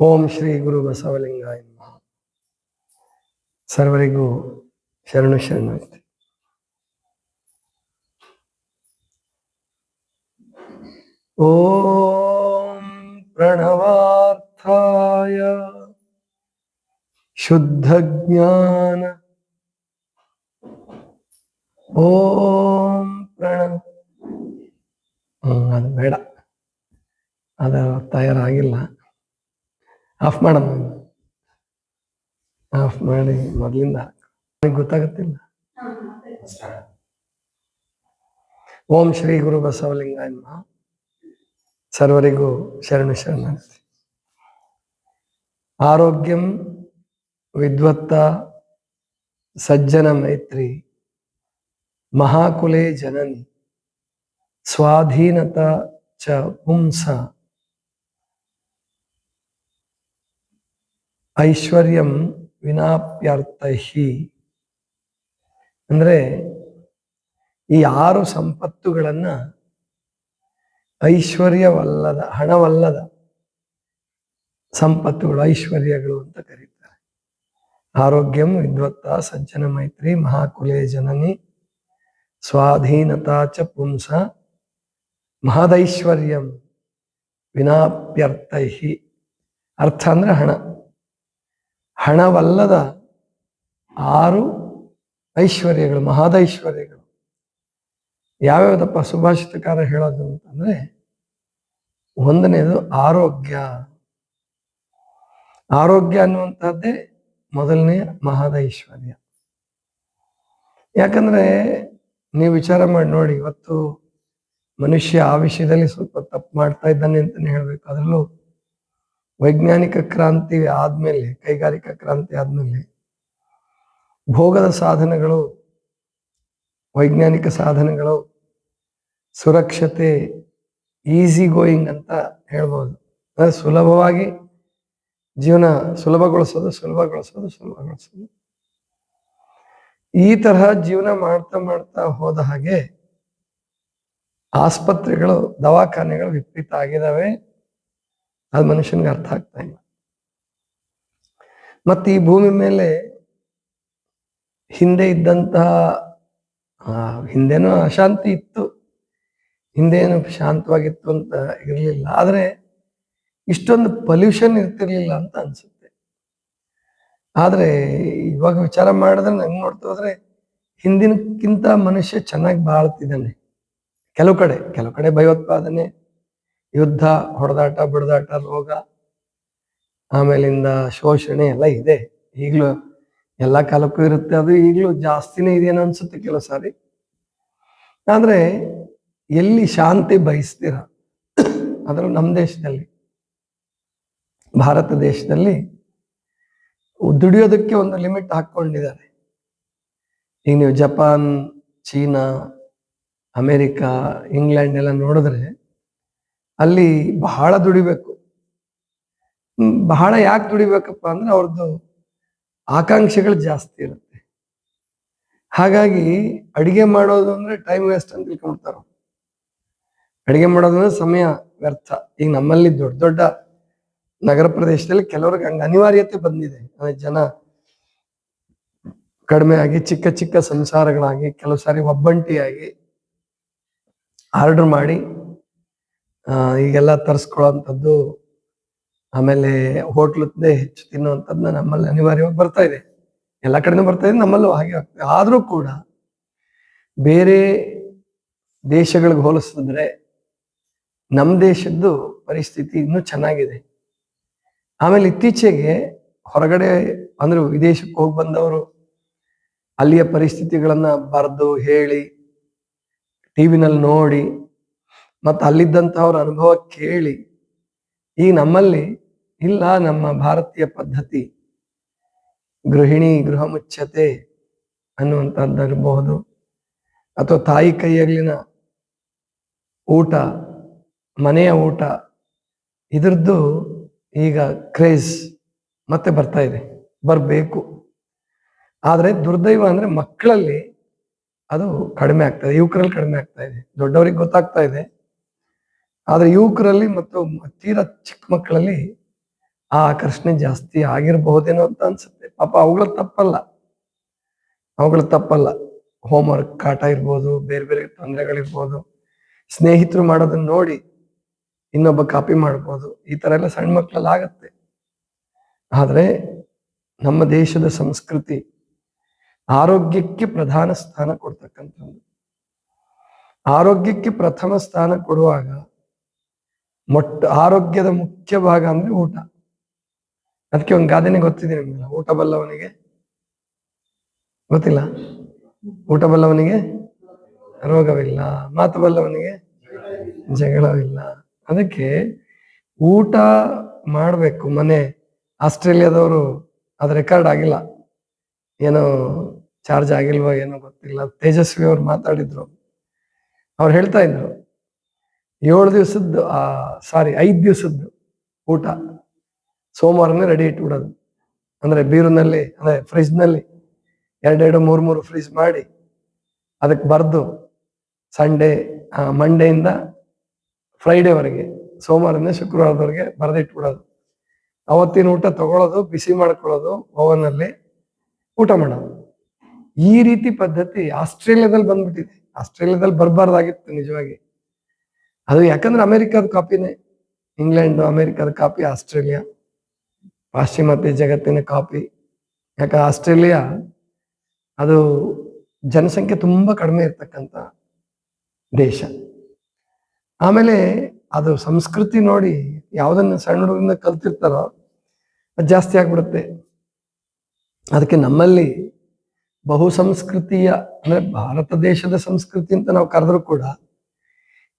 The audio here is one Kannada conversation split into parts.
ಓಂ ಶ್ರೀ ಗುರು ಬಸವಲಿಂಗಾಯ. ಸರ್ವರಿಗೂ ಶರಣು ಶರಣಾರ್ಥಿ ಓಂ ಪ್ರಣವಾರ್ಥಾಯ ಶುದ್ಧ ಜ್ಞಾನ ಓಂ ಪ್ರಣ ಅದು ಬೇಡ. ಅದು ತಯಾರಾಗಿಲ್ಲ. ಆಫ್ ಮಾಡಮ್ಮ ಆಫ್ ಮಾಡಿ ಮೊದಲಿಂದ ನನಗೆ ಗೊತ್ತಾಗತ್ತಿಲ್ಲ ಓಂ ಶ್ರೀ ಗುರು ಬಸವಲಿಂಗಾಯ ನಮಃ ಸರ್ವರಿಗೂ ಶರಣು ಶರಣಾರ್ಥಿ ಆರೋಗ್ಯಂ ವಿದ್ವತ್ತ ಸಜ್ಜನ ಮೈತ್ರಿ ಮಹಾಕುಲೆ ಜನನಿ ಸ್ವಾಧೀನತ ಚ ಪುಂಸ ಐಶ್ವರ್ಯಂ ವಿನಾಪ್ಯರ್ಥಿ ಅಂದ್ರೆ ಈ ಆರು ಸಂಪತ್ತುಗಳನ್ನು ಐಶ್ವರ್ಯವಲ್ಲದ, ಹಣವಲ್ಲದ ಸಂಪತ್ತುಗಳು, ಐಶ್ವರ್ಯಗಳು ಅಂತ ಕರೀತಾರೆ. ಆರೋಗ್ಯಂ ವಿದ್ವತ್ತ ಸಜ್ಜನ ಮೈತ್ರಿ ಮಹಾಕುಲೆ ಜನನಿ ಸ್ವಾಧೀನತಾ ಚ ಪುಂಸ ಮಹದೈಶ್ವರ್ಯಂ ವಿನಾಪ್ಯರ್ಥಿ ಅರ್ಥ ಅಂದ್ರೆ ಹಣ. ಹಣವಲ್ಲದ ಆರು ಐಶ್ವರ್ಯಗಳು ಮಹದೈಶ್ವರ್ಯಗಳು ಯಾವ್ಯಾವ್ದಪ್ಪ ಸುಭಾಷಿತಕಾರ ಹೇಳೋದು ಅಂತಂದ್ರೆ, ಒಂದನೇದು ಆರೋಗ್ಯ. ಆರೋಗ್ಯ ಅನ್ನುವಂಥದ್ದೇ ಮೊದಲನೇ ಮಹಾದೈಶ್ವರ್ಯ ಯಾಕಂದ್ರೆ, ನೀವು ವಿಚಾರ ಮಾಡಿ ನೋಡಿ, ಇವತ್ತು ಮನುಷ್ಯ ಆ ವಿಷಯದಲ್ಲಿ ಸ್ವಲ್ಪ ತಪ್ಪು ಮಾಡ್ತಾ ಇದ್ದಾನೆ ಅಂತಾನೆ ಹೇಳ್ಬೇಕು. ಅದರಲ್ಲೂ ವೈಜ್ಞಾನಿಕ ಕ್ರಾಂತಿ ಆದ್ಮೇಲೆ, ಕೈಗಾರಿಕಾ ಕ್ರಾಂತಿ ಆದ್ಮೇಲೆ ಭೋಗದ ಸಾಧನಗಳು, ವೈಜ್ಞಾನಿಕ ಸಾಧನಗಳು, ಸುರಕ್ಷತೆ ಈಸಿ ಗೋಯಿಂಗ್ ಅಂತ ಹೇಳ್ಬೋದು. ಸುಲಭವಾಗಿ ಜೀವನ ಸುಲಭಗೊಳಿಸೋದು ಸುಲಭಗೊಳಿಸೋದು ಸುಲಭಗೊಳಿಸೋದು. ಈ ತರಹ ಜೀವನ ಮಾಡ್ತಾ ಮಾಡ್ತಾ ಹೋದ ಹಾಗೆ ಆಸ್ಪತ್ರೆಗಳು, ದವಾಖಾನೆಗಳು ವಿಪರೀತ ಆಗಿದಾವೆ. ಅದು ಮನುಷ್ಯನಿಗೆ ಅರ್ಥ ಆಗ್ತಾ ಇಲ್ಲ. ಮತ್ತೆ ಈ ಭೂಮಿ ಮೇಲೆ ಹಿಂದೆ ಇದ್ದಂತಹ ಹಿಂದೆನೂ ಅಶಾಂತಿ ಇತ್ತು, ಹಿಂದೇನು ಶಾಂತವಾಗಿತ್ತು ಅಂತ ಇರಲಿಲ್ಲ. ಆದ್ರೆ ಇಷ್ಟೊಂದು ಪೊಲ್ಯೂಷನ್ ಇರ್ತಿರ್ಲಿಲ್ಲ ಅಂತ ಅನ್ಸುತ್ತೆ. ಆದ್ರೆ ಇವಾಗ ವಿಚಾರ ಮಾಡಿದ್ರೆ ನಂಗೆ ನೋಡ್ತಾ ಹೋದ್ರೆ ಹಿಂದಿನಕ್ಕಿಂತ ಮನುಷ್ಯ ಚೆನ್ನಾಗಿ ಬಾಳ್ತಿದ್ದಾನೆ. ಕೆಲವು ಕಡೆ ಕೆಲವು ಕಡೆ ಭಯೋತ್ಪಾದನೆ ಯುದ್ಧ, ಹೊಡೆದಾಟ, ಬಿಡದಾಟ, ರೋಗ, ಆಮೇಲಿಂದ ಶೋಷಣೆ ಎಲ್ಲ ಇದೆ. ಈಗಲೂ ಎಲ್ಲ ಕಾಲಕ್ಕೂ ಇರುತ್ತೆ. ಅದು ಈಗಲೂ ಜಾಸ್ತಿನೇ ಇದೆಯೇನೋ ಅನ್ಸುತ್ತೆ ಕೆಲವು ಸಾರಿ. ಆದ್ರೆ ಎಲ್ಲಿ ಶಾಂತಿ ಬಯಸ್ತೀರ? ಅದರಲ್ಲೂ ನಮ್ಮ ದೇಶದಲ್ಲಿ, ಭಾರತ ದೇಶದಲ್ಲಿ ದುಡಿಯೋದಕ್ಕೆ ಒಂದು ಲಿಮಿಟ್ ಹಾಕೊಂಡಿದ್ದಾರೆ ಈಗ ನೀವು ಜಪಾನ್, ಚೀನಾ, ಅಮೇರಿಕಾ, ಇಂಗ್ಲೆಂಡ್ ಎಲ್ಲ ನೋಡಿದ್ರೆ ಅಲ್ಲಿ ಬಹಳ ದುಡಿಬೇಕು. ಬಹಳ ಯಾಕೆ ದುಡಿಬೇಕಪ್ಪ ಅಂದ್ರೆ ಅವ್ರದ್ದು ಆಕಾಂಕ್ಷೆಗಳು ಜಾಸ್ತಿ ಇರುತ್ತೆ. ಹಾಗಾಗಿ ಅಡಿಗೆ ಮಾಡೋದು ಅಂದ್ರೆ ಟೈಮ್ ವೇಸ್ಟ್ ಅಂತ ತಿಳ್ಕೊಂಡ್ತಾರ ಅಡಿಗೆ ಮಾಡೋದಂದ್ರೆ ಸಮಯ ವ್ಯರ್ಥ. ಈಗ ನಮ್ಮಲ್ಲಿ ದೊಡ್ಡ ದೊಡ್ಡ ನಗರ ಪ್ರದೇಶದಲ್ಲಿ ಕೆಲವ್ರಿಗೆ ಹಂಗ ಅನಿವಾರ್ಯತೆ ಬಂದಿದೆ. ಜನ ಕಡಿಮೆ ಆಗಿ, ಚಿಕ್ಕ ಚಿಕ್ಕ ಸಂಸಾರಗಳಾಗಿ, ಕೆಲವು ಸಾರಿ ಒಬ್ಬಂಟಿಯಾಗಿ ಆರ್ಡರ್ ಮಾಡಿ ಈಗೆಲ್ಲ ತರಿಸ್ಕೊಳ್ಳೋಂಥದ್ದು ಆಮೇಲೆ ಹೋಟ್ಲದ್ದೇ ಹೆಚ್ಚು ತಿನ್ನುವಂಥದ್ದು ನಮ್ಮಲ್ಲಿ ಅನಿವಾರ್ಯವಾಗಿ ಬರ್ತಾ ಇದೆ. ಎಲ್ಲ ಕಡೆನೂ ಬರ್ತಾ ಇದೆ, ನಮ್ಮಲ್ಲೂ ಹಾಗೆ ಆಗ್ತದೆ ಆದರೂ ಕೂಡ ಬೇರೆ ದೇಶಗಳಿಗೆ ಹೋಲಿಸಿದ್ರೆ ನಮ್ಮ ದೇಶದ್ದು ಪರಿಸ್ಥಿತಿ ಇನ್ನೂ ಚೆನ್ನಾಗಿದೆ. ಆಮೇಲೆ ಇತ್ತೀಚೆಗೆ ಹೊರಗಡೆ ಅಂದ್ರೆ ವಿದೇಶಕ್ಕೆ ಹೋಗಿ ಬಂದವರು ಅಲ್ಲಿಯ ಪರಿಸ್ಥಿತಿಗಳನ್ನ ಬರೆದು ಹೇಳಿ, ಟಿವಿನಲ್ಲಿ ನೋಡಿ ಮತ್ತು ಅಲ್ಲಿದ್ದಂಥವ್ರ ಅನುಭವ ಕೇಳಿ, ಈ ನಮ್ಮಲ್ಲಿ ಇಲ್ಲ ನಮ್ಮ ಭಾರತೀಯ ಪದ್ಧತಿ. ಗೃಹಿಣಿ ಗೃಹ ಮುಚ್ಚತೆ ಅನ್ನುವಂಥದ್ದಾಗಬಹುದು ಅಥವಾ ತಾಯಿ ಕೈಯಲ್ಲಿನ ಊಟ, ಮನೆಯ ಊಟ, ಇದ್ರದ್ದು ಈಗ ಕ್ರೇಜ್ ಮತ್ತೆ ಬರ್ತಾ ಇದೆ, ಬರಬೇಕು. ಆದರೆ ದುರ್ದೈವ ಅಂದರೆ ಮಕ್ಕಳಲ್ಲಿ ಅದು ಕಡಿಮೆ ಆಗ್ತಾ ಇದೆ, ಯುವಕರಲ್ಲಿ ಕಡಿಮೆ ಆಗ್ತಾ ಇದೆ, ದೊಡ್ಡವರಿಗೆ ಗೊತ್ತಾಗ್ತಾ ಇದೆ. ಆದ್ರೆ ಯುವಕರಲ್ಲಿ ಮತ್ತು ತೀರಾ ಚಿಕ್ಕ ಮಕ್ಕಳಲ್ಲಿ ಆ ಆಕರ್ಷಣೆ ಜಾಸ್ತಿ ಆಗಿರಬಹುದೇನೋ ಅಂತ ಅನ್ಸುತ್ತೆ. ಪಾಪ ಅವುಗಳ ತಪ್ಪಲ್ಲ. ಅವುಗಳ ತಪ್ಪಲ್ಲ. ಹೋಮ್ವರ್ಕ್ ಕಾಟ ಇರ್ಬೋದು, ಬೇರೆ ಬೇರೆ ತೊಂದರೆಗಳಿರ್ಬೋದು. ಸ್ನೇಹಿತರು ಮಾಡೋದನ್ನ ನೋಡಿ ಇನ್ನೊಬ್ಬ ಕಾಪಿ ಮಾಡ್ಬೋದು. ಈ ತರ ಎಲ್ಲ ಸಣ್ಣ ಮಕ್ಕಳಲ್ಲಿ ಆಗತ್ತೆ. ಆದರೆ ನಮ್ಮ ದೇಶದ ಸಂಸ್ಕೃತಿ ಆರೋಗ್ಯಕ್ಕೆ ಪ್ರಧಾನ ಸ್ಥಾನ ಕೊಡ್ತಕ್ಕಂಥದ್ದು. ಆರೋಗ್ಯಕ್ಕೆ ಪ್ರಥಮ ಸ್ಥಾನ ಕೊಡುವಾಗ ಮೊಟ್ಟ ಆರೋಗ್ಯದ ಮುಖ್ಯ ಭಾಗ ಅಂದ್ರೆ ಊಟ. ಅದಕ್ಕೆ ಒಂದು ಗಾದೆನೆ ಗೊತ್ತಿದೆ ಊಟ ಬಲ್ಲವನಿಗೆ ಗೊತ್ತಿಲ್ಲ? ಊಟ ಬಲ್ಲವನಿಗೆ ರೋಗವಿಲ್ಲ. ಮಾತು ಬಲ್ಲವನಿಗೆ ಜಗಳವಿಲ್ಲ. ಅದಕ್ಕೆ ಊಟ ಮಾಡಬೇಕು ಮನೆ. ಆಸ್ಟ್ರೇಲಿಯಾದವರು ಅದು ರೆಕಾರ್ಡ್ ಆಗಿಲ್ಲ. ಏನೋ ಚಾರ್ಜ್ ಆಗಿಲ್ವೋ ಏನೋ ಗೊತ್ತಿಲ್ಲ. ತೇಜಸ್ವಿ ಅವ್ರು ಮಾತಾಡಿದ್ರು. ಅವ್ರು ಹೇಳ್ತಾ ಇದ್ರು. ಏಳು ದಿವಸದ್ದು, ಆ ಸಾರಿ ಐದು ದಿವಸದ್ದು ಊಟ. ಸೋಮವಾರನೇ ರೆಡಿ ಇಟ್ಬಿಡೋದು ಅಂದ್ರೆ ಬೀರುನಲ್ಲಿ ಅಂದ್ರೆ ಫ್ರಿಜ್ನಲ್ಲಿ ಎರಡೆರಡು, ಮೂರು ಮೂರು ಫ್ರಿಜ್ ಮಾಡಿ ಅದಕ್ಕೆ ಬರೆದು ಸಂಡೇ ಮಂಡೆಯಿಂದ ಫ್ರೈಡೇವರೆಗೆ ಸೋಮವಾರದಿಂದ ಶುಕ್ರವಾರದವರೆಗೆ ಬರೆದಿಟ್ಬಿಡೋದು ಅವತ್ತಿನ ಊಟ ತಗೊಳ್ಳೋದು, ಬಿಸಿ ಮಾಡ್ಕೊಳ್ಳೋದು ಓವನಲ್ಲಿ ಊಟ ಮಾಡೋದು. ಈ ರೀತಿ ಪದ್ಧತಿ ಆಸ್ಟ್ರೇಲಿಯಾದಲ್ಲಿ ಬಂದ್ಬಿಟ್ಟಿದೆ. ಆಸ್ಟ್ರೇಲಿಯಾದಲ್ಲಿ ಬರಬಾರ್ದಾಗಿತ್ತು ನಿಜವಾಗಿ. ಅದು ಯಾಕಂದ್ರೆ ಅಮೆರಿಕದ ಕಾಪಿನೇ. ಇಂಗ್ಲೆಂಡ್, ಅಮೆರಿಕದ ಕಾಪಿ, ಆಸ್ಟ್ರೇಲಿಯಾ. ಪಾಶ್ಚಿಮಾತ್ಯ ಜಗತ್ತಿನ ಕಾಪಿ. ಯಾಕ ಆಸ್ಟ್ರೇಲಿಯಾ ಅದು ಜನಸಂಖ್ಯೆ ತುಂಬಾ ಕಡಿಮೆ ಇರ್ತಕ್ಕಂಥ ದೇಶ. ಆಮೇಲೆ ಅದು ಸಂಸ್ಕೃತಿ ನೋಡಿ ಯಾವುದನ್ನ ಸಣ್ಣ ಹುಡುಗರಿಂದ ಕಲ್ತಿರ್ತಾರೋ ಅದು ಜಾಸ್ತಿ ಆಗ್ಬಿಡುತ್ತೆ. ಅದಕ್ಕೆ ನಮ್ಮಲ್ಲಿ ಬಹು ಸಂಸ್ಕೃತಿಯ ಅಂದ್ರೆ ಭಾರತ ದೇಶದ ಸಂಸ್ಕೃತಿ ಅಂತ ನಾವು ಕರೆದ್ರೂ ಕೂಡ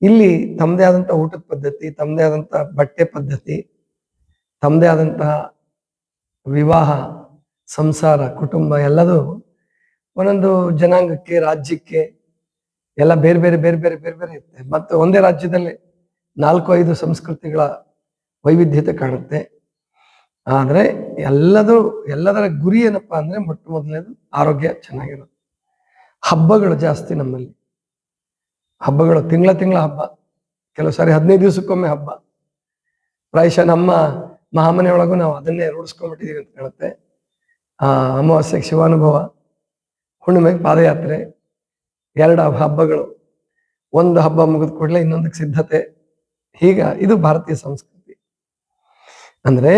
ಇಲ್ಲಿ ತಮ್ಮದೇ ಆದಂತಹ ಊಟದ ಪದ್ಧತಿ, ತಮ್ಮದೇ ಆದಂತಹ ಬಟ್ಟೆ ಪದ್ಧತಿ, ತಮ್ಮದೇ ಆದಂತಹ ವಿವಾಹ, ಸಂಸಾರ, ಕುಟುಂಬ ಎಲ್ಲದೂ ಒಂದೊಂದು ಜನಾಂಗಕ್ಕೆ, ರಾಜ್ಯಕ್ಕೆ ಎಲ್ಲ ಬೇರೆ ಬೇರೆ ಬೇರೆ ಬೇರೆ ಬೇರೆ ಬೇರೆ ಇರುತ್ತೆ. ಮತ್ತು ಒಂದೇ ರಾಜ್ಯದಲ್ಲಿ ನಾಲ್ಕು ಐದು ಸಂಸ್ಕೃತಿಗಳ ವೈವಿಧ್ಯತೆ ಕಾಣುತ್ತೆ. ಆದರೆ ಎಲ್ಲದೂ ಎಲ್ಲದರ ಗುರಿ ಏನಪ್ಪಾ ಅಂದ್ರೆ ಮೊಟ್ಟ ಮೊದಲನೇದು ಆರೋಗ್ಯ ಚೆನ್ನಾಗಿರೋದು. ಹಬ್ಬಗಳು ಜಾಸ್ತಿ ನಮ್ಮಲ್ಲಿ. ಹಬ್ಬಗಳು ತಿಂಗಳ ತಿಂಗಳ ಹಬ್ಬ. ಕೆಲವು ಸಾರಿ ಹದಿನೈದು ದಿವಸಕ್ಕೊಮ್ಮೆ ಹಬ್ಬ. ಪ್ರಾಯಶಃ ನಮ್ಮ ಮಹಾಮನೆ ಒಳಗೂ ನಾವು ಅದನ್ನೇ ರೂಢಿಸ್ಕೊಂಡ್ಬಿಟ್ಟಿದೀವಿ ಅಂತ ಕಾಣುತ್ತೆ ಆ ಅಮಾವಾಸ್ಯೆಗೆ ಶಿವಾನುಭವ, ಹುಣ್ಣಿಮೆಗೆ ಪಾದಯಾತ್ರೆ, ಎರಡು ಹಬ್ಬಗಳು. ಒಂದು ಹಬ್ಬ ಮುಗಿದ ಕೂಡಲೇ ಇನ್ನೊಂದಕ್ಕೆ ಸಿದ್ಧತೆ. ಹೀಗ ಇದು ಭಾರತೀಯ ಸಂಸ್ಕೃತಿ. ಅಂದ್ರೆ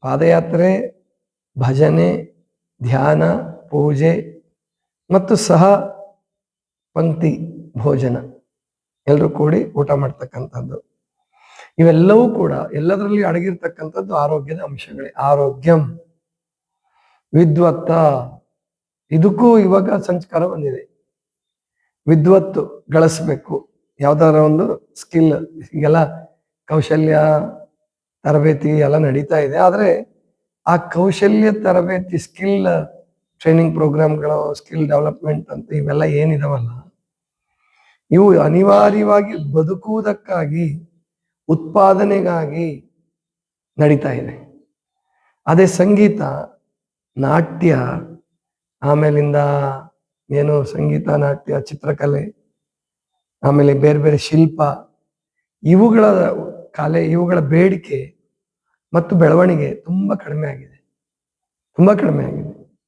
ಪಾದಯಾತ್ರೆ, ಭಜನೆ, ಧ್ಯಾನ, ಪೂಜೆ ಮತ್ತು ಸಹ ಪಂಕ್ತಿ. ಭೋಜನ. ಎಲ್ಲರೂ ಕೂಡಿ ಊಟ ಮಾಡ್ತಕ್ಕಂಥದ್ದು. ಇವೆಲ್ಲವೂ ಕೂಡ ಎಲ್ಲದರಲ್ಲಿ ಅಡಗಿರ್ತಕ್ಕಂಥದ್ದು ಆರೋಗ್ಯದ ಅಂಶಗಳೇ. ಆರೋಗ್ಯಂ. ವಿದ್ವತ್ತ. ಇದಕ್ಕೂ ಇವಾಗ ಸಂಸ್ಕಾರ ಬಂದಿದೆ. ವಿದ್ವತ್ತು ಗಳಿಸ್ಬೇಕು. ಯಾವ್ದಾರ ಒಂದು ಸ್ಕಿಲ್, ಈಗೆಲ್ಲ ಕೌಶಲ್ಯ, ತರಬೇತಿ ಎಲ್ಲ ನಡೀತಾ ಇದೆ. ಆದ್ರೆ ಆ ಕೌಶಲ್ಯ, ತರಬೇತಿ, ಸ್ಕಿಲ್ ಟ್ರೈನಿಂಗ್ ಪ್ರೋಗ್ರಾಮ್ಗಳು ಸ್ಕಿಲ್ ಡೆವಲಪ್ಮೆಂಟ್ ಅಂತ ಇವೆಲ್ಲ ಏನಿದಾವಲ್ಲ ಇವು ಅನಿವಾರ್ಯವಾಗಿ ಬದುಕುವುದಕ್ಕಾಗಿ, ಉತ್ಪಾದನೆಗಾಗಿ ನಡೀತಾ ಇದೆ. ಅದೇ ಸಂಗೀತ, ನಾಟ್ಯ, ಆಮೇಲಿಂದ ಏನು ಸಂಗೀತ, ನಾಟ್ಯ, ಚಿತ್ರಕಲೆ, ಆಮೇಲೆ ಬೇರೆ ಬೇರೆ ಶಿಲ್ಪ, ಇವುಗಳ ಕಲೆ, ಇವುಗಳ ಬೇಡಿಕೆ ಮತ್ತು ಬೆಳವಣಿಗೆ ತುಂಬ ಕಡಿಮೆ ಆಗಿದೆ. ತುಂಬ ಕಡಿಮೆ ಆಗಿದೆ.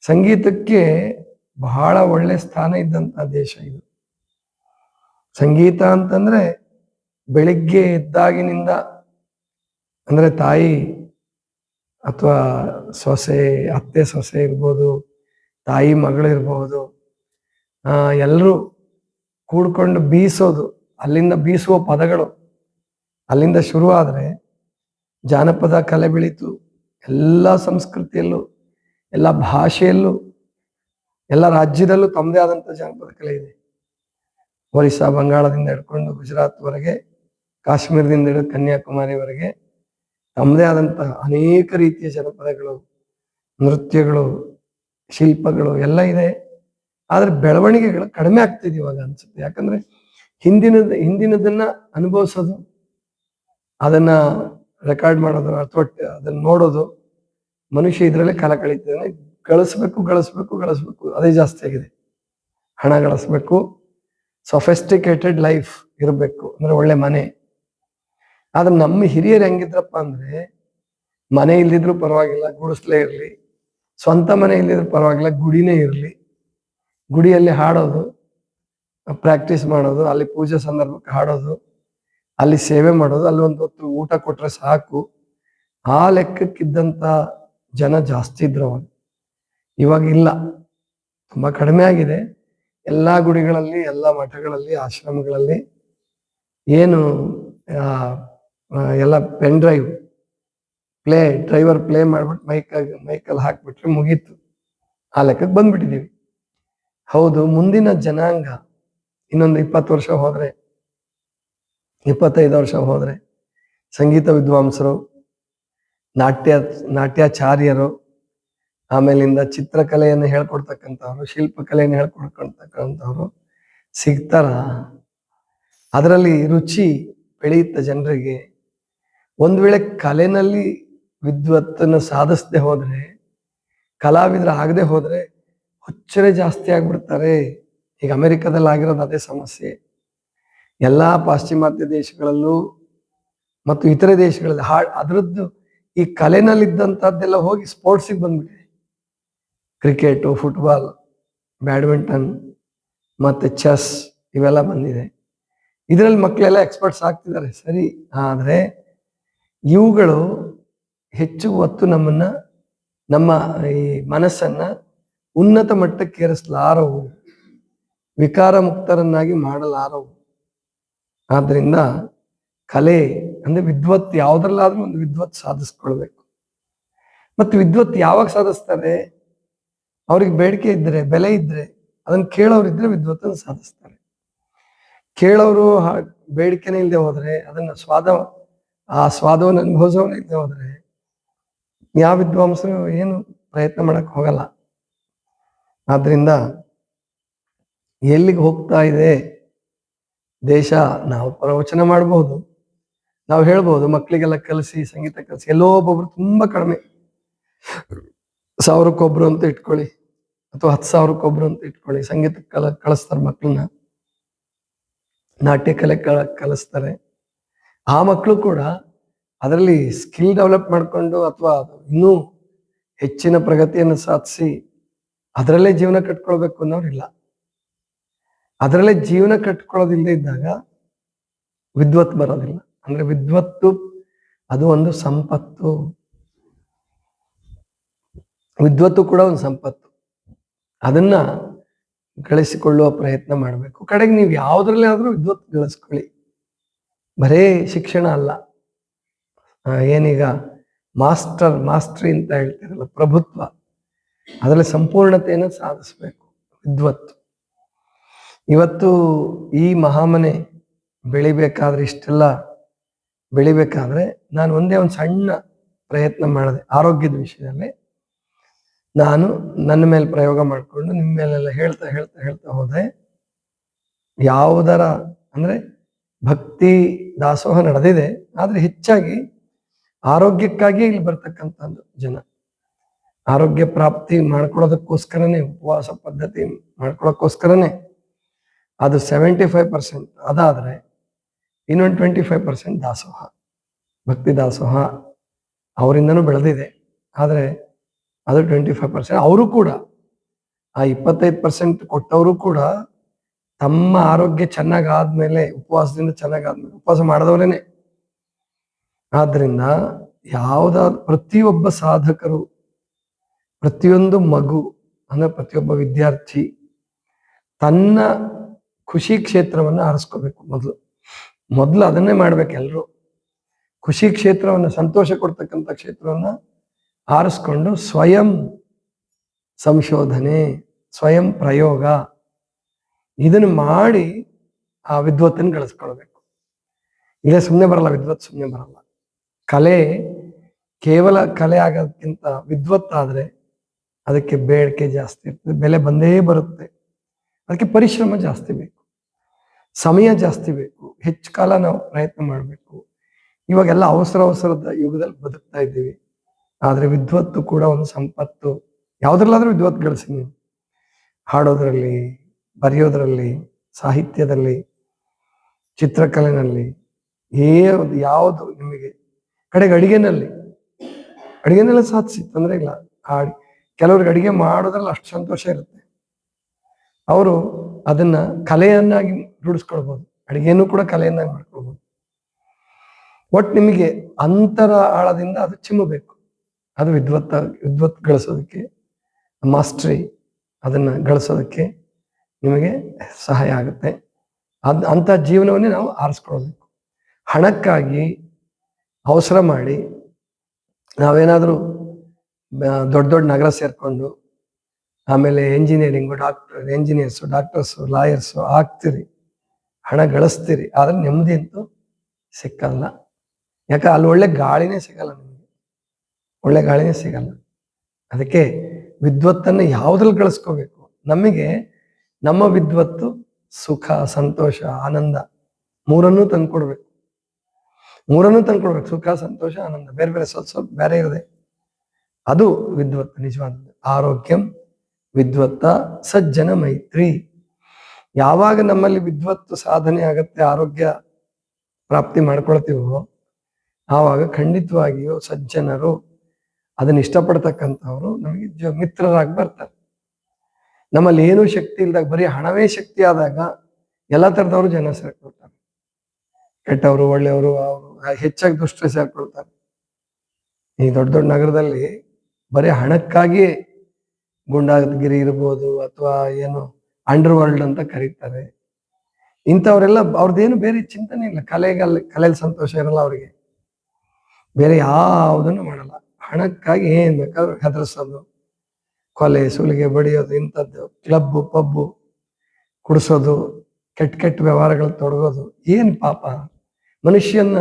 ಸಂಗೀತಕ್ಕೆ ಬಹಳ ಒಳ್ಳೆ ಸ್ಥಾನ ಇದ್ದಂಥ ದೇಶ ಇದು. ಸಂಗೀತ ಅಂತಂದ್ರೆ ಬೆಳಿಗ್ಗೆ ಎದ್ದಾಗಿನಿಂದ ಅಂದ್ರೆ ತಾಯಿ ಅಥವಾ ಸೊಸೆ, ಅತ್ತೆ ಸೊಸೆ ಇರ್ಬೋದು, ತಾಯಿ ಮಗಳು ಇರ್ಬೋದು, ಆ, ಎಲ್ಲರೂ ಕೂಡ್ಕೊಂಡು ಬೀಸೋದು, ಅಲ್ಲಿಂದ ಬೀಸುವ ಪದಗಳು ಅಲ್ಲಿಂದ ಶುರು ಆದ್ರೆ ಜಾನಪದ ಕಲೆ ಬೆಳೀತು, ಎಲ್ಲ ಸಂಸ್ಕೃತಿಯಲ್ಲೂ, ಎಲ್ಲ ಭಾಷೆಯಲ್ಲೂ, ಎಲ್ಲ ರಾಜ್ಯದಲ್ಲೂ ತಮ್ಮದೇ ಆದಂಥ ಜಾನಪದ ಕಲೆ ಇದೆ. ಒರಿಸ್ಸಾ ಬಂಗಾಳದಿಂದ ಹಿಡ್ಕೊಂಡು ಗುಜರಾತ್ವರೆಗೆ, ಕಾಶ್ಮೀರದಿಂದ ಹಿಡಿದು ಕನ್ಯಾಕುಮಾರಿವರೆಗೆ ತಮ್ಮದೇ ಆದಂತಹ ಅನೇಕ ರೀತಿಯ ಜನಪದಗಳು, ನೃತ್ಯಗಳು, ಶಿಲ್ಪಗಳು ಎಲ್ಲ ಇದೆ. ಆದ್ರೆ ಬೆಳವಣಿಗೆಗಳು ಕಡಿಮೆ ಆಗ್ತಿದೆ ಇವಾಗ ಅನ್ಸುತ್ತೆ. ಯಾಕಂದ್ರೆ ಹಿಂದಿನ ಹಿಂದಿನದನ್ನ ಅನುಭವಿಸೋದು, ಅದನ್ನ ರೆಕಾರ್ಡ್ ಮಾಡೋದು ಅಥವಾ ಅದನ್ನ ನೋಡೋದು ಮನುಷ್ಯ ಇದರಲ್ಲೇ ಕಾಲ ಕಳೀತದೆ. ಗಳಿಸ್ಬೇಕು ಗಳಿಸ್ಬೇಕು ಗಳಿಸ್ಬೇಕು ಅದೇ ಜಾಸ್ತಿ ಆಗಿದೆ. ಹಣ ಗಳಿಸ್ಬೇಕು ಸೊಫೆಸ್ಟಿಕೇಟೆಡ್ ಲೈಫ್ ಇರಬೇಕು, ಅಂದ್ರೆ ಒಳ್ಳೆ ಮನೆ. ಆದ್ರೆ ನಮ್ಮ ಹಿರಿಯರು ಹೆಂಗಿದ್ರಪ್ಪ ಅಂದ್ರೆ, ಮನೆ ಇಲ್ದಿದ್ರು ಪರವಾಗಿಲ್ಲ, ಗುಡಿಸ್ಲೇ ಇರಲಿ, ಸ್ವಂತ ಮನೆ ಇಲ್ದಿದ್ರು ಪರವಾಗಿಲ್ಲ, ಗುಡಿನೇ ಇರಲಿ. ಗುಡಿಯಲ್ಲಿ ಹಾಡೋದು ಪ್ರಾಕ್ಟೀಸ್ ಮಾಡೋದು, ಅಲ್ಲಿ ಪೂಜೆ ಸಂದರ್ಭಕ್ಕೆ ಹಾಡೋದು, ಅಲ್ಲಿ ಸೇವೆ ಮಾಡೋದು, ಅಲ್ಲಿ ಒಂದು ಹೊತ್ತು ಊಟ ಕೊಟ್ರೆ ಸಾಕು. ಆ ಲೆಕ್ಕಕ್ಕಿದ್ದಂತ ಜನ ಜಾಸ್ತಿ ಇದ್ರು ಅವಾಗ ಇವಾಗ ಇಲ್ಲ. ತುಂಬಾ ಕಡಿಮೆ ಆಗಿದೆ. ಎಲ್ಲಾ ಗುಡಿಗಳಲ್ಲಿ, ಎಲ್ಲ ಮಠಗಳಲ್ಲಿ, ಆಶ್ರಮಗಳಲ್ಲಿ ಏನು ಎಲ್ಲ pen drive play driver play ಮಾಡ್ಬಿಟ್ಟು ಮೈಕ್ ಮೈಕಲ್ಲಿ ಹಾಕ್ಬಿಟ್ರೆ ಮುಗೀತು. ಆ ಲೆಕ್ಕಕ್ಕೆ ಬಂದ್ಬಿಟ್ಟಿದ್ದೀವಿ ಹೌದು, ಮುಂದಿನ ಜನಾಂಗ ಇನ್ನೊಂದು ಇಪ್ಪತ್ತು ವರ್ಷ ಹೋದರೆ, ಇಪ್ಪತ್ತೈದು ವರ್ಷ ಹೋದರೆ ಸಂಗೀತ ವಿದ್ವಾಂಸರು, ನಾಟ್ಯ, ನಾಟ್ಯಾಚಾರ್ಯರು ಆಮೇಲಿಂದ ಚಿತ್ರಕಲೆಯನ್ನು ಹೇಳ್ಕೊಡ್ತಕ್ಕಂಥವ್ರು, ಶಿಲ್ಪಕಲೆಯನ್ನು ಹೇಳ್ಕೊಡ್ಕೊಳ್ತಕ್ಕಂಥವ್ರು ಸಿಗ್ತಾರ. ಅದರಲ್ಲಿ ರುಚಿ ಬೆಳೆಯುತ್ತ ಜನರಿಗೆ. ಒಂದು ವೇಳೆ ಕಲೆನಲ್ಲಿ ವಿದ್ವತ್ತನ್ನು ಸಾಧಿಸದೆ ಹೋದರೆ, ಕಲಾವಿದರ ಆಗದೆ ಹೋದರೆ ಹುಚ್ಚರೇ ಜಾಸ್ತಿ ಆಗ್ಬಿಡ್ತಾರೆ. ಈಗ ಅಮೆರಿಕದಲ್ಲಿ ಆಗಿರೋದು ಅದೇ ಸಮಸ್ಯೆ. ಎಲ್ಲ ಪಾಶ್ಚಿಮಾತ್ಯ ದೇಶಗಳಲ್ಲೂ ಮತ್ತು ಇತರೆ ದೇಶಗಳಲ್ಲಿ ಹಾ, ಅದರದ್ದು ಈ ಕಲೆನಲ್ಲಿದ್ದಂಥದ್ದೆಲ್ಲ ಹೋಗಿ ಸ್ಪೋರ್ಟ್ಸಿಗೆ ಬಂದ್ಬಿಟ್ಟಿದೆ ಕ್ರಿಕೆಟು, ಫುಟ್ಬಾಲ್, ಬ್ಯಾಡ್ಮಿಂಟನ್ ಮತ್ತು ಚೆಸ್ ಇವೆಲ್ಲ ಬಂದಿದೆ. ಇದರಲ್ಲಿ ಮಕ್ಕಳೆಲ್ಲ ಎಕ್ಸ್ಪರ್ಟ್ಸ್ ಆಗ್ತಿದ್ದಾರೆ. ಸರಿ, ಆದರೆ ಇವುಗಳು ಹೆಚ್ಚು ಒತ್ತು ನಮ್ಮನ್ನು, ನಮ್ಮ ಈ ಮನಸ್ಸನ್ನು ಉನ್ನತ ಮಟ್ಟಕ್ಕೇರಿಸಲಾರವು ವಿಕಾರ ಮುಕ್ತರನ್ನಾಗಿ ಮಾಡಲಾರವು. ಆದ್ದರಿಂದ ಕಲೆ ಅಂದರೆ ವಿದ್ವತ್ ಯಾವುದ್ರಲ್ಲಾದರೂ ಒಂದು ವಿದ್ವತ್ ಸಾಧಿಸ್ಕೊಳ್ಬೇಕು. ಮತ್ತು ವಿದ್ವತ್ ಯಾವಾಗ ಸಾಧಿಸ್ತಾರೆ? ಅವ್ರಿಗೆ ಬೇಡಿಕೆ ಇದ್ರೆ, ಬೆಲೆ ಇದ್ರೆ, ಅದನ್ನ ಕೇಳೋರಿದ್ರೆ ವಿದ್ವತ್ತನ್ನು ಸಾಧಿಸ್ತಾರೆ. ಕೇಳೋರು ಬೇಡಿಕೆನೇ ಇಲ್ಲದೆ ಹೋದ್ರೆ, ಅದನ್ನ ಸ್ವಾದ, ಆ ಸ್ವಾದವನ್ನು ಅನುಭವಿಸೋರು ಇಲ್ಲದೆ ಹೋದ್ರೆ, ಯಾವ ವಿದ್ವಾಂಸರು ಏನು ಪ್ರಯತ್ನ ಮಾಡಕ್ ಹೋಗಲ್ಲ. ಆದ್ರಿಂದ ಎಲ್ಲಿಗೆ ಹೋಗ್ತಾ ಇದೆ ದೇಶ, ನಾವು ಪ್ರವಚನ ಮಾಡಬಹುದು ನಾವು ಹೇಳ್ಬೋದು, ಮಕ್ಕಳಿಗೆಲ್ಲ ಕಲಿಸಿ, ಸಂಗೀತ ಕಲಿಸಿ, ಎಲ್ಲೋ ಒಬ್ಬೊಬ್ರು ತುಂಬಾ ಕಡಿಮೆ. ಸಾವಿರಕ್ಕೊಬ್ರು ಅಂತ ಇಟ್ಕೊಳ್ಳಿ ಅಥವಾ ಹತ್ತು ಸಾವಿರಕ್ಕೊಬ್ರು ಅಂತ ಇಟ್ಕೊಳ್ಳಿ. ಸಂಗೀತ ಕಲ ಕಳಿಸ್ತಾರೆ ಮಕ್ಕಳನ್ನ ನಾಟ್ಯ ಕಲೆ ಕಳ ಕಲಿಸ್ತಾರೆ. ಆ ಮಕ್ಕಳು ಕೂಡ ಅದರಲ್ಲಿ ಸ್ಕಿಲ್ ಡೆವಲಪ್ ಮಾಡ್ಕೊಂಡು ಅಥವಾ ಇನ್ನೂ ಹೆಚ್ಚಿನ ಪ್ರಗತಿಯನ್ನು ಸಾಧಿಸಿ ಅದರಲ್ಲೇ ಜೀವನ ಕಟ್ಕೊಳ್ಬೇಕು ಅನ್ನೋರಿಲ್ಲ. ಅದರಲ್ಲೇ ಜೀವನ ಕಟ್ಕೊಳ್ಳೋದಿಲ್ಲದೆ ಇದ್ದಾಗ ವಿದ್ವತ್ ಬರೋದಿಲ್ಲ. ಅಂದ್ರೆ ವಿದ್ವತ್ತು ಅದು ಒಂದು ಸಂಪತ್ತು. ವಿದ್ವತ್ತು ಕೂಡ ಒಂದು ಸಂಪತ್ತು. ಅದನ್ನ ಗಳಿಸಿಕೊಳ್ಳುವ ಪ್ರಯತ್ನ ಮಾಡಬೇಕು. ಕಡೆಗೆ ನೀವು ಯಾವುದ್ರಲ್ಲಿ ಆದರೂ ವಿದ್ವತ್ ಗಳಿಸ್ಕೊಳ್ಳಿ. ಬರೇ ಶಿಕ್ಷಣ ಅಲ್ಲ. ಏನೀಗ ಮಾಸ್ಟರ್, ಮಾಸ್ಟ್ರಿ ಅಂತ ಹೇಳ್ತಾರಲ್ಲ, ಪ್ರಭುತ್ವ. ಅದರಲ್ಲಿ ಸಂಪೂರ್ಣತೆಯನ್ನು ಸಾಧಿಸಬೇಕು. ವಿದ್ವತ್ತು. ಇವತ್ತು ಈ ಮಹಾಮನೆ ಬೆಳಿಬೇಕಾದ್ರೆ ಇಷ್ಟೆಲ್ಲ ಬೆಳಿಬೇಕಾದ್ರೆ ನಾನು ಒಂದೇ ಒಂದು ಸಣ್ಣ ಪ್ರಯತ್ನ ಮಾಡಿದೆ ಆರೋಗ್ಯದ ವಿಷಯದಲ್ಲಿ. ನಾನು ನನ್ನ ಮೇಲೆ ಪ್ರಯೋಗ ಮಾಡಿಕೊಂಡು ನಿಮ್ಮ ಮೇಲೆಲ್ಲ ಹೇಳ್ತಾ ಹೇಳ್ತಾ ಹೇಳ್ತಾ ಹೋದೆ. ಯಾವುದರ ಅಂದ್ರೆ ಭಕ್ತಿ ದಾಸೋಹ ನಡೆದಿದೆ, ಆದ್ರೆ ಹೆಚ್ಚಾಗಿ ಆರೋಗ್ಯಕ್ಕಾಗಿ ಇಲ್ಲಿ ಬರ್ತಕ್ಕಂಥದ್ದು ಜನ. ಆರೋಗ್ಯ ಪ್ರಾಪ್ತಿ ಮಾಡ್ಕೊಳ್ಳೋದಕ್ಕೋಸ್ಕರನೇ, ಉಪವಾಸ ಪದ್ಧತಿ ಮಾಡ್ಕೊಳ್ಳೋಕ್ಕೋಸ್ಕರನೇ ಅದು ಸೆವೆಂಟಿ ಫೈವ್ ಪರ್ಸೆಂಟ್ ಅದಾದ್ರೆ ಇನ್ನೊಂದು ಟ್ವೆಂಟಿ ಫೈವ್ ಪರ್ಸೆಂಟ್ ದಾಸೋಹ. ಭಕ್ತಿ ದಾಸೋಹ ಅವರಿಂದನೂ ಬೆಳೆದಿದೆ. ಆದರೆ ಅದು ಟ್ವೆಂಟಿ ಫೈವ್ ಪರ್ಸೆಂಟ್ ಅವರು ಕೂಡ, ಆ ಇಪ್ಪತ್ತೈದು ಪರ್ಸೆಂಟ್ ಕೊಟ್ಟವರು ಕೂಡ ತಮ್ಮ ಆರೋಗ್ಯ ಚೆನ್ನಾಗ್ ಆದ್ಮೇಲೆ ಉಪವಾಸದಿಂದ ಚೆನ್ನಾಗ್ ಆದ್ಮೇಲೆ ಉಪವಾಸ ಮಾಡಿದವರೇನೆ. ಆದ್ರಿಂದ ಯಾವುದಾದ್ರು ಪ್ರತಿಯೊಬ್ಬ ಸಾಧಕರು, ಪ್ರತಿಯೊಂದು ಮಗು, ಅಂದ್ರೆ ಪ್ರತಿಯೊಬ್ಬ ವಿದ್ಯಾರ್ಥಿ, ತನ್ನ ಖುಷಿ ಕ್ಷೇತ್ರವನ್ನ ಆರಿಸ್ಕೋಬೇಕು ಮೊದಲು. ಮೊದಲು ಅದನ್ನೇ ಮಾಡ್ಬೇಕು ಎಲ್ರು ಖುಷಿ ಕ್ಷೇತ್ರವನ್ನ, ಸಂತೋಷ ಕೊಡ್ತಕ್ಕಂಥ ಕ್ಷೇತ್ರವನ್ನ ಆರಿಸ್ಕೊಂಡು ಸ್ವಯಂ ಸಂಶೋಧನೆ, ಸ್ವಯಂ ಪ್ರಯೋಗ ಇದನ್ನು ಮಾಡಿ ಆ ವಿದ್ವತ್ತನ್ನು ಗಳಿಸ್ಕೊಳ್ಬೇಕು. ಇಲ್ಲೇ ಸುಮ್ಮನೆ ಬರಲ್ಲ, ವಿದ್ವತ್ ಸುಮ್ಮನೆ ಬರಲ್ಲ. ಕಲೆ ಕೇವಲ ಕಲೆ ಆಗೋದಕ್ಕಿಂತ ವಿದ್ವತ್ತಾದ್ರೆ ಅದಕ್ಕೆ ಬೇಡಿಕೆ ಜಾಸ್ತಿ ಇರ್ತದೆ, ಬೆಲೆ ಬಂದೇ ಬರುತ್ತೆ. ಅದಕ್ಕೆ ಪರಿಶ್ರಮ ಜಾಸ್ತಿ ಬೇಕು. ಸಮಯ ಜಾಸ್ತಿ ಬೇಕು. ಹೆಚ್ಚು ಕಾಲ ನಾವು ಪ್ರಯತ್ನ ಮಾಡಬೇಕು. ಇವಾಗೆಲ್ಲ ಅವಸರ, ಅವಸರದ ಯುಗದಲ್ಲಿ ಬದುಕ್ತಾ ಇದ್ದೀವಿ. ಆದ್ರೆ ವಿದ್ವತ್ತು ಕೂಡ ಒಂದು ಸಂಪತ್ತು. ಯಾವ್ದ್ರಲ್ಲಾದ್ರೂ ವಿದ್ವತ್ ಗಳಿಸಿ ನೀವು. ಹಾಡೋದ್ರಲ್ಲಿ, ಬರೆಯೋದ್ರಲ್ಲಿ, ಸಾಹಿತ್ಯದಲ್ಲಿ, ಚಿತ್ರಕಲೆನಲ್ಲಿ ಏನು ಯಾವುದು ನಿಮಗೆ, ಕಡೆಗೆ ಅಡಿಗೆನಲ್ಲಿ. ಅಡಿಗೆನೆಲ್ಲ ಸಾಧಿಸಿ, ತೊಂದರೆ ಇಲ್ಲ. ಹಾಡಿ, ಕೆಲವ್ರಿಗೆ ಅಡಿಗೆ ಮಾಡೋದ್ರಲ್ಲಿ ಅಷ್ಟು ಸಂತೋಷ ಇರುತ್ತೆ. ಅವರು ಅದನ್ನ ಕಲೆಯನ್ನಾಗಿ ರೂಢಿಸ್ಕೊಳ್ಬೋದು. ಅಡಿಗೆನೂ ಕೂಡ ಕಲೆಯನ್ನಾಗಿ ಮಾಡ್ಕೊಳ್ಬೋದು. ಒಟ್ಟು ನಿಮಗೆ ಅಂತರ ಆಳದಿಂದ ಅದು ಚಿಮ್ಮಬೇಕು. ಅದು ವಿದ್ವತ್ತ ವಿದ್ವತ್ ಗಳಿಸೋದಕ್ಕೆ, ಮಾಸ್ಟ್ರಿ ಅದನ್ನ ಗಳಿಸೋದಕ್ಕೆ ನಿಮಗೆ ಸಹಾಯ ಆಗುತ್ತೆ. ಅದ್ ಅಂಥ ಜೀವನವನ್ನೇ ನಾವು ಆರಿಸ್ಕೊಳ್ಬೇಕು ಹಣಕ್ಕಾಗಿ ಅವಸರ ಮಾಡಿ ನಾವೇನಾದರೂ ದೊಡ್ಡ ದೊಡ್ಡ ನಗರ ಸೇರಿಕೊಂಡು ಆಮೇಲೆ engineering, doctor, engineers, doctors, lawyers ಆಗ್ತೀರಿ. ಹಣ ಗಳಿಸ್ತೀರಿ. ಆದ್ರೆ ನೆಮ್ಮದಿ ಅಂತೂ ಸಿಕ್ಕಲ್ಲ. ಯಾಕೆ ಅಲ್ಲಿ ಒಳ್ಳೆ ಗಾಳಿನೇ ಸಿಗಲ್ಲ ನಿಮಗೆ. ಒಳ್ಳೆ ಗಾಳಿನೇ ಸಿಗಲ್ಲ. ಅದಕ್ಕೆ ವಿದ್ವತ್ತನ್ನು ಯಾವುದ್ರಲ್ಲಿ ಗಳಿಸ್ಕೋಬೇಕು ನಮಗೆ ನಮ್ಮ ವಿದ್ವತ್ತು, ಸುಖ, ಸಂತೋಷ, ಆನಂದ ಮೂರನ್ನೂ ತಂದ್ಕೊಡ್ಬೇಕು. ಮೂರನ್ನೂ ತಂದ್ಕೊಡ್ಬೇಕು, ಸುಖ, ಸಂತೋಷ, ಆನಂದ. ಬೇರೆ ಬೇರೆ ಸ್ವಲ್ಪ ಸ್ವಲ್ಪ ಬೇರೆ ಇರದೆ ಅದು ವಿದ್ವತ್ತು, ನಿಜವಾದದ್ದು. ಆರೋಗ್ಯಂ ವಿದ್ವತ್ತ ಸಜ್ಜನ ಮೈತ್ರಿ. ಯಾವಾಗ ನಮ್ಮಲ್ಲಿ ವಿದ್ವತ್ತು ಸಾಧನೆ ಆಗತ್ತೆ, ಆರೋಗ್ಯ ಪ್ರಾಪ್ತಿ ಮಾಡ್ಕೊಳ್ತೀವೋ, ಆವಾಗ ಖಂಡಿತವಾಗಿಯೂ ಸಜ್ಜನರು ಅದನ್ನ ಇಷ್ಟಪಡ್ತಕ್ಕಂಥವ್ರು ನಮಗೆ ಜ- ಮಿತ್ರರಾಗಿ ಬರ್ತಾರೆ. ನಮ್ಮಲ್ಲಿ ಏನೂ ಶಕ್ತಿ ಇಲ್ದಾಗ, ಬರೀ ಹಣವೇ ಶಕ್ತಿ ಆದಾಗ ಎಲ್ಲ ಥರದವರು ಜನ ಸೇರ್ಕೊಳ್ತಾರೆ. ಕೆಟ್ಟವರು, ಒಳ್ಳೆಯವರು, ಅವರು ಹೆಚ್ಚಾಗಿ ದುಷ್ಟರು ಸೇರ್ಕೊಳ್ತಾರೆ. ಈ ದೊಡ್ಡ ದೊಡ್ಡ ನಗರದಲ್ಲಿ ಬರೀ ಹಣಕ್ಕಾಗಿ ಗುಂಡಾಗಿರಿ ಇರ್ಬೋದು ಅಥವಾ ಏನು ಅಂಡರ್ ವರ್ಲ್ಡ್ ಅಂತ ಕರೀತಾರೆ. ಇಂಥವರೆಲ್ಲ ಅವ್ರದ್ದೇನು ಬೇರೆ ಚಿಂತನೆ ಇಲ್ಲ. ಕಲೆಗಲ್ಲಿ ಕಲೆಯಲ್ಲಿ ಸಂತೋಷ ಇರಲ್ಲ ಅವರಿಗೆ. ಬೇರೆ ಯಾವುದನ್ನು ಮಾಡಲ್ಲ. ಹಣಕ್ಕಾಗಿ ಏನ್ ಬೇಕಾದ್ರೂ ಹೆದರ್ಸೋದು. ಕೊಲೆ, ಸುಲಿಗೆ, ಬಡಿಯೋದು, ಇಂಥದ್ದು ಕ್ಲಬ್ಬು ಪಬ್ಬು ಕುಡಿಸೋದು, ಕೆಟ್ಟ ಕೆಟ್ಟ ವ್ಯವಹಾರಗಳು ತೊಡಗೋದು, ಏನ್ ಪಾಪ? ಮನುಷ್ಯನ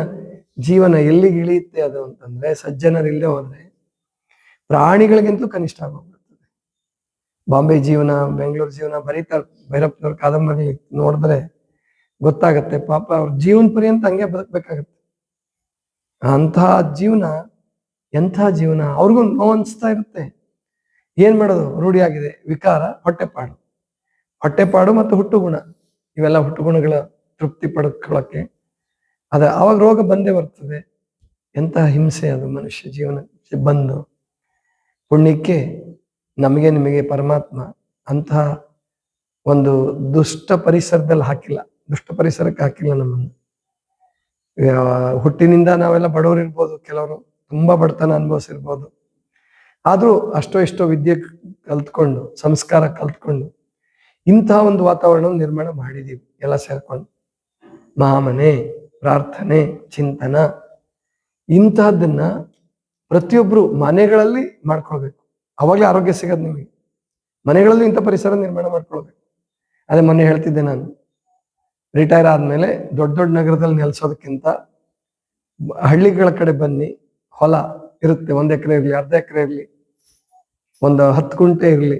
ಜೀವನ ಎಲ್ಲಿಗೆ ಇಳಿಯುತ್ತೆ ಅದು ಅಂತಂದ್ರೆ ಸಜ್ಜನರಿಲ್ಲದೆ ಹೋದ್ರೆ ಪ್ರಾಣಿಗಳಿಗಿಂತಲೂ ಕನಿಷ್ಠ ಆಗೋಗ್ಬಿಡ್ತದೆ. ಬಾಂಬೆ ಜೀವನ, ಬೆಂಗಳೂರು ಜೀವನ ಬರೀತಾರೆ ಭೈರಪ್ಪನವ್ರ ಕಾದಂಬರಿ ನೋಡಿದ್ರೆ ಗೊತ್ತಾಗತ್ತೆ ಪಾಪ ಅವ್ರ ಜೀವನ ಪರ್ಯಂತ ಹಂಗೆ ಬದುಕಬೇಕಾಗತ್ತೆ. ಅಂತಹ ಜೀವನ ಎಂಥ ಜೀವನ? ಅವ್ರಿಗೂ ನೋವು ಅನಿಸ್ತಾ ಇರುತ್ತೆ. ಏನ್ ಮಾಡೋದು? ರೂಢಿಯಾಗಿದೆ. ವಿಕಾರ, ಹೊಟ್ಟೆಪಾಡು. ಹೊಟ್ಟೆಪಾಡು ಮತ್ತು ಹುಟ್ಟುಗುಣ. ಇವೆಲ್ಲ ಹುಟ್ಟುಗುಣಗಳ ತೃಪ್ತಿ ಪಡ್ಕೊಳ್ಳೋಕ್ಕೆ. ಅದ ಆವಾಗ ರೋಗ ಬಂದೇ ಬರ್ತದೆ. ಎಂತಹ ಹಿಂಸೆ ಅದು ಮನುಷ್ಯ ಜೀವನ ಬಂದು. ಪುಣ್ಯಕ್ಕೆ ನಮಗೆ ನಿಮಗೆ ಪರಮಾತ್ಮ ಅಂತಹ ಒಂದು ದುಷ್ಟ ಪರಿಸರದಲ್ಲಿ ಹಾಕಿಲ್ಲ. ದುಷ್ಟ ಪರಿಸರಕ್ಕೆ ಹಾಕಿಲ್ಲ ನಮ್ಮನ್ನು. ಹುಟ್ಟಿನಿಂದ ನಾವೆಲ್ಲ ಬಡವರು ಇರ್ಬೋದು ಕೆಲವರು. ತುಂಬಾ ಬಡತನ ಅನುಭವಿಸಿರ್ಬೋದು. ಆದ್ರೂ ಅಷ್ಟೋ ಇಷ್ಟೋ ವಿದ್ಯೆ ಕಲ್ತ್ಕೊಂಡು, ಸಂಸ್ಕಾರ ಕಲ್ತ್ಕೊಂಡು, ಇಂತಹ ಒಂದು ವಾತಾವರಣ ನಿರ್ಮಾಣ ಮಾಡಿದೀವಿ. ಎಲ್ಲ ಸೇರ್ಕೊಂಡು. ಮಹಾಮನೆ ಪ್ರಾರ್ಥನೆ, ಚಿಂತನ, ಇಂತಹದ್ದನ್ನ ಪ್ರತಿಯೊಬ್ರು ಮನೆಗಳಲ್ಲಿ ಮಾಡ್ಕೊಳ್ಬೇಕು. ಅವಾಗಲೇ ಆರೋಗ್ಯ ಸಿಗೋದು ನಿಮಗೆ. ಮನೆಗಳಲ್ಲಿ ಇಂಥ ಪರಿಸರ ನಿರ್ಮಾಣ ಮಾಡ್ಕೊಳ್ಬೇಕು. ಅದೇ ಮೊನ್ನೆ ಹೇಳ್ತಿದ್ದೆ ನಾನು. ರಿಟೈರ್ ಆದ್ಮೇಲೆ ದೊಡ್ಡ ದೊಡ್ಡ ನಗರದಲ್ಲಿ ನೆಲೆಸೋದಕ್ಕಿಂತ ಹಳ್ಳಿಗಳ ಕಡೆ ಬನ್ನಿ. ಹೊಲ ಇರುತ್ತೆ, ಒಂದ್ ಎಕರೆ ಇರ್ಲಿ, ಅರ್ಧ ಎಕರೆ ಇರಲಿ, ಒಂದು ಹತ್ತು ಗುಂಟೆ ಇರಲಿ.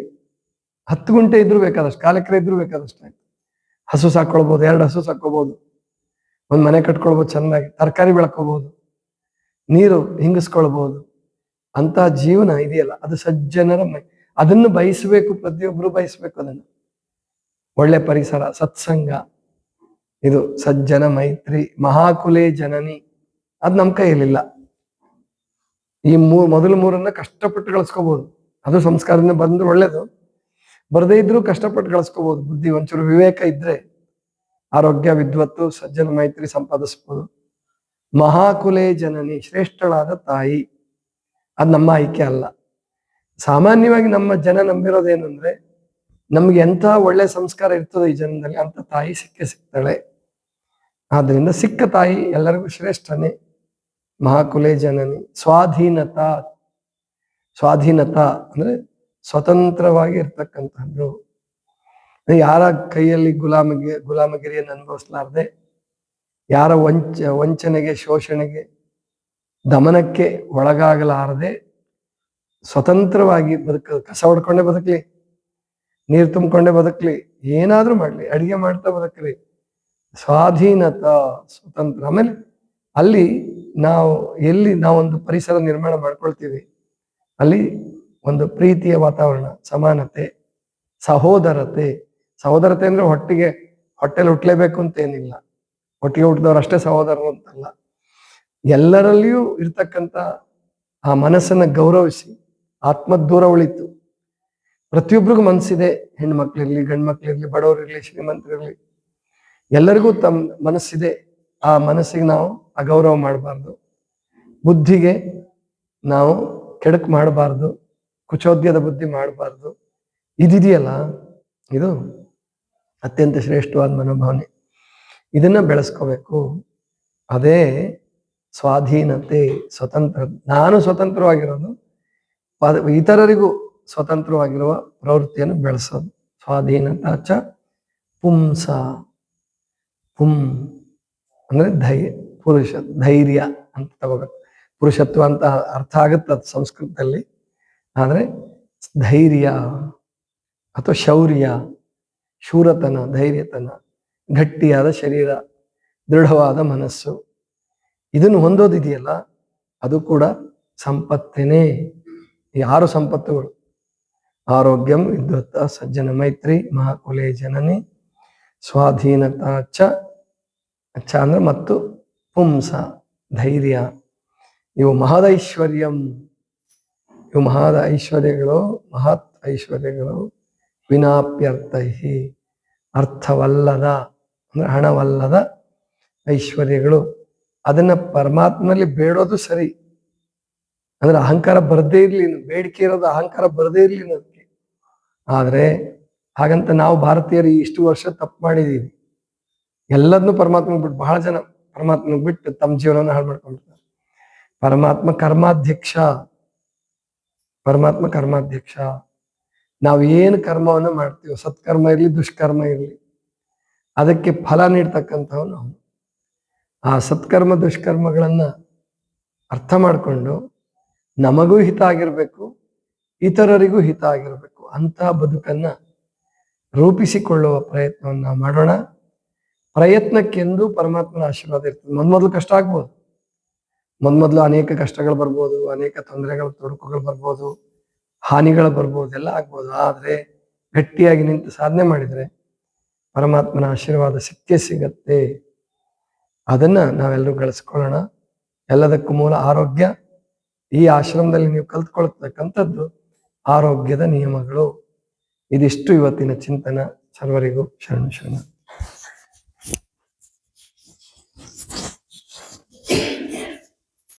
ಹತ್ತು ಗುಂಟೆ ಇದ್ರೂ ಬೇಕಾದಷ್ಟು, ಕಾಲು ಎಕರೆ ಇದ್ರೂ ಬೇಕಾದಷ್ಟು ಹಸು ಸಾಕೊಳ್ಬೋದು ಎರಡು ಹಸು ಸಾಕೋಬಹುದು ಒಂದ್ ಮನೆ ಕಟ್ಕೊಳ್ಬೋದು, ಚೆನ್ನಾಗಿ ತರಕಾರಿ ಬೆಳ್ಕೋಬಹುದು ನೀರು ಹಿಂಗಿಸ್ಕೊಳ್ಬಹುದು ಅಂತ ಜೀವನ ಇದೆಯಲ್ಲ, ಅದು ಸಜ್ಜನರ ಮೈ, ಅದನ್ನು ಬಯಸಬೇಕು ಪ್ರತಿಯೊಬ್ಬರು ಬಯಸಬೇಕು ಅದನ್ನು. ಒಳ್ಳೆ ಪರಿಸರ, ಸತ್ಸಂಗ. ಇದು ಸಜ್ಜನ ಮೈತ್ರಿ, ಮಹಾಕುಲೆ ಜನನಿ. ಅದು ನಮ್ ಕೈಯಲ್ಲಿಲ್ಲ. ಈ ಮೂರ್ ಮೊದಲು ಮೂರನ್ನ ಕಷ್ಟಪಟ್ಟು ಗಳಿಸ್ಕೋಬಹುದು ಅದು ಸಂಸ್ಕಾರದಿಂದ ಬಂದ್ರೆ ಒಳ್ಳೇದು. ಬರದೇ ಇದ್ರೂ ಕಷ್ಟಪಟ್ಟು ಗಳಿಸ್ಕೋಬಹುದು ಬುದ್ಧಿ ಒಂಚೂರು ವಿವೇಕ ಇದ್ರೆ ಆರೋಗ್ಯ, ವಿದ್ವತ್ತು, ಸಜ್ಜನ ಮೈತ್ರಿ ಸಂಪಾದಿಸ್ಬೋದು. ಮಹಾಕುಲೆ ಜನನಿ, ಶ್ರೇಷ್ಠಳಾದ ತಾಯಿ. ಅದು ನಮ್ಮ ಆಯ್ಕೆ ಅಲ್ಲ. ಸಾಮಾನ್ಯವಾಗಿ ನಮ್ಮ ಜನ ನಂಬಿರೋದೇನು ಅಂದ್ರೆ ನಮ್ಗೆ ಎಂಥ ಒಳ್ಳೆ ಸಂಸ್ಕಾರ ಇರ್ತದೆ ಈ ಜನದಲ್ಲಿ ಅಂತ ತಾಯಿ ಸಿಕ್ಕೇ ಸಿಗ್ತಾಳೆ. ಆದ್ರಿಂದ ಸಿಕ್ಕ ತಾಯಿ ಎಲ್ಲರಿಗೂ ಶ್ರೇಷ್ಠನೇ. ಮಹಾಕುಲೆ ಜನನಿ. ಸ್ವಾಧೀನತಾ ಸ್ವಾಧೀನತಾ ಅಂದ್ರೆ ಸ್ವತಂತ್ರವಾಗಿ ಇರ್ತಕ್ಕಂಥದ್ದು ಯಾರ ಕೈಯಲ್ಲಿ ಗುಲಾಮಗಿ, ಗುಲಾಮಗಿರಿಯನ್ನು ಅನುಭವಿಸ್ಲಾರ್ದೆ, ಯಾರ ವಂಚ, ವಂಚನೆಗೆ, ಶೋಷಣೆಗೆ, ದಮನಕ್ಕೆ ಒಳಗಾಗಲಾರದೆ ಸ್ವತಂತ್ರವಾಗಿ ಬದುಕ, ಕಸ ಹೊಡ್ಕೊಂಡೆ ಬದುಕಲಿ, ನೀರು ತುಂಬಿಕೊಂಡೆ ಬದುಕಲಿ, ಏನಾದ್ರೂ ಮಾಡ್ಲಿ, ಅಡಿಗೆ ಮಾಡ್ತಾ ಬದುಕಲಿ. ಸ್ವಾಧೀನತ, ಸ್ವತಂತ್ರ ಆಮೇಲೆ ಅಲ್ಲಿ ನಾವು ಎಲ್ಲಿ ನಾವೊಂದು ಪರಿಸರ ನಿರ್ಮಾಣ ಮಾಡ್ಕೊಳ್ತೀವಿ, ಅಲ್ಲಿ ಒಂದು ಪ್ರೀತಿಯ ವಾತಾವರಣ, ಸಮಾನತೆ, ಸಹೋದರತೆ. ಸಹೋದರತೆ ಅಂದ್ರೆ ಹೊಟ್ಟಿಗೆ, ಹೊಟ್ಟೆಲಿ ಹುಟ್ಟಲೇಬೇಕು ಅಂತ ಏನಿಲ್ಲ. ಒಟ್ಟಿಗೆ ಹುಟ್ಟಿದವ್ರು ಅಷ್ಟೇ ಸಹೋದರರು ಅಂತಲ್ಲ. ಎಲ್ಲರಲ್ಲಿಯೂ ಇರ್ತಕ್ಕಂಥ ಆ ಮನಸ್ಸನ್ನ ಗೌರವಿಸಿ ಆತ್ಮ ದೂರ ಉಳಿತು. ಪ್ರತಿಯೊಬ್ಬರಿಗೂ ಮನಸ್ಸಿದೆ ಹೆಣ್ಣು ಮಕ್ಳಿರ್ಲಿ ಗಂಡು ಮಕ್ಳಿರ್ಲಿ ಬಡವರಿರ್ಲಿ, ಶ್ರೀಮಂತರಿರ್ಲಿ. ಎಲ್ಲರಿಗೂ ತಮ್ಮ ಮನಸ್ಸಿದೆ. ಆ ಮನಸ್ಸಿಗೆ ನಾವು ಅಗೌರವ ಮಾಡಬಾರ್ದು. ಬುದ್ಧಿಗೆ ನಾವು ಕೆಡಕ್ ಮಾಡಬಾರ್ದು, ಕುಚೋದ್ಯದ ಬುದ್ಧಿ ಮಾಡಬಾರ್ದು. ಇದಿದೆಯಲ್ಲ, ಇದು ಅತ್ಯಂತ ಶ್ರೇಷ್ಠವಾದ ಮನೋಭಾವನೆ. ಇದನ್ನ ಬೆಳೆಸ್ಕೋಬೇಕು. ಅದೇ ಸ್ವಾಧೀನತೆ, ಸ್ವತಂತ್ರ, ನಾನು ಸ್ವತಂತ್ರವಾಗಿರೋದು ಇತರರಿಗೂ ಸ್ವತಂತ್ರವಾಗಿರುವ ಪ್ರವೃತ್ತಿಯನ್ನು ಬೆಳೆಸೋದು. ಸ್ವಾಧೀನತ ಚ ಪುಂಸ, ಪುಂ, ಅಂದ್ರೆ ಧೈ ಪುರುಷ ಧೈರ್ಯ ಅಂತ ತಗೋಬೇಕು. ಪುರುಷತ್ವ ಅಂತ ಅರ್ಥ ಆಗುತ್ತೆ ಅದು ಸಂಸ್ಕೃತದಲ್ಲಿ. ಆದ್ರೆ ಧೈರ್ಯ ಅಥವಾ ಶೌರ್ಯ, ಶೂರತನ, ಧೈರ್ಯತನ, ಗಟ್ಟಿಯಾದ ಶರೀರ, ದೃಢವಾದ ಮನಸ್ಸು, ಇದನ್ನು ಹೊಂದೋದಿದೆಯಲ್ಲ, ಅದು ಕೂಡ ಸಂಪತ್ತೇನೆ. ಯಾರು ಸಂಪತ್ತುಗಳು. ಆರೋಗ್ಯಂ, ವಿದ್ವತ್ತ, ಸಜ್ಜನ ಮೈತ್ರಿ, ಮಹಾಕುಲೆ ಜನನಿ, ಸ್ವಾಧೀನತಾ ಚ ಚ ಅಂದ್ರೆ ಮತ್ತು ಪುಂಸ, ಧೈರ್ಯ. ಇವು ಮಹದೈಶ್ವರ್ಯಂ ಇವು ಮಹದ ಐಶ್ವರ್ಯಗಳು, ಮಹತ್ ಐಶ್ವರ್ಯಗಳು. ವಿನಾಪ್ಯರ್ಥಿ ಅರ್ಥವಲ್ಲದ, ಅಂದ್ರೆ ಹಣವಲ್ಲದ ಐಶ್ವರ್ಯಗಳು. ಅದನ್ನ ಪರಮಾತ್ಮನಲ್ಲಿ ಬೇಡೋದು ಸರಿ. ಅಂದ್ರೆ ಅಹಂಕಾರ ಬರದೇ ಇರ್ಲಿ, ಬೇಡಿಕೆ ಇರೋದು ಅಹಂಕಾರ ಬರದೇ ಇರಲಿ ಅದಕ್ಕೆ ಆದರೆ, ಹಾಗಂತ ನಾವು ಭಾರತೀಯರು ಇಷ್ಟು ವರ್ಷ ತಪ್ಪು ಮಾಡಿದೀವಿ. ಎಲ್ಲದನ್ನೂ ಪರಮಾತ್ಮ ಬಿಟ್ಟು ಬಹಳ ಜನ ಪರಮಾತ್ಮಗ್ ಬಿಟ್ಟು ತಮ್ಮ ಜೀವನವನ್ನು ಹಾಳು ಮಾಡ್ಕೊಂಡ್ಬಿಡ್ತಾರೆ ಪರಮಾತ್ಮ ಕರ್ಮಾಧ್ಯಕ್ಷ. ಪರಮಾತ್ಮ ಕರ್ಮಾಧ್ಯಕ್ಷ. ನಾವು ಏನು ಕರ್ಮವನ್ನ ಮಾಡ್ತೀವೋ, ಸತ್ಕರ್ಮ ಇರಲಿ, ದುಷ್ಕರ್ಮ ಇರಲಿ, ಅದಕ್ಕೆ ಫಲ ನೀಡ್ತಕ್ಕಂಥವನು ಅವನು. ಆ ಸತ್ಕರ್ಮ, ದುಷ್ಕರ್ಮಗಳನ್ನ ಅರ್ಥ ಮಾಡಿಕೊಂಡು ನಮಗೂ ಹಿತ ಆಗಿರಬೇಕು, ಇತರರಿಗೂ ಹಿತ ಆಗಿರಬೇಕು, ಅಂತಹ ಬದುಕನ್ನ ರೂಪಿಸಿಕೊಳ್ಳುವ ಪ್ರಯತ್ನವನ್ನ ಮಾಡೋಣ. ಪ್ರಯತ್ನಕ್ಕೆಂದು ಪರಮಾತ್ಮನ ಆಶೀರ್ವಾದ ಇರ್ತದೆ. ಮೊದ್ಮೊದ್ಲು ಕಷ್ಟ ಆಗ್ಬೋದು. ಮೊದ್ಮೊದ್ಲು ಅನೇಕ ಕಷ್ಟಗಳು ಬರ್ಬೋದು, ಅನೇಕ ತೊಂದರೆಗಳು, ತೊಡಕುಗಳು ಬರ್ಬೋದು, ಹಾನಿಗಳು ಬರ್ಬೋದು, ಎಲ್ಲ ಆಗ್ಬೋದು. ಆದ್ರೆ ಗಟ್ಟಿಯಾಗಿ ನಿಂತು ಸಾಧನೆ ಮಾಡಿದ್ರೆ ಪರಮಾತ್ಮನ ಆಶೀರ್ವಾದ ಸಿಕ್ಕೇ ಸಿಗತ್ತೆ. ಅದನ್ನ ನಾವೆಲ್ಲರೂ ಗಳಿಸ್ಕೊಳ್ಳೋಣ. ಎಲ್ಲದಕ್ಕೂ ಮೂಲ ಆರೋಗ್ಯ. ಈ ಆಶ್ರಮದಲ್ಲಿ ನೀವು ಕಲ್ತ್ಕೊಳ್ತಕ್ಕಂಥದ್ದು ಆರೋಗ್ಯದ ನಿಯಮಗಳು. ಇದಿಷ್ಟು ಇವತ್ತಿನ ಚಿಂತನ. ಸರ್ವರಿಗೂ ಶರಣ ಶರಣ.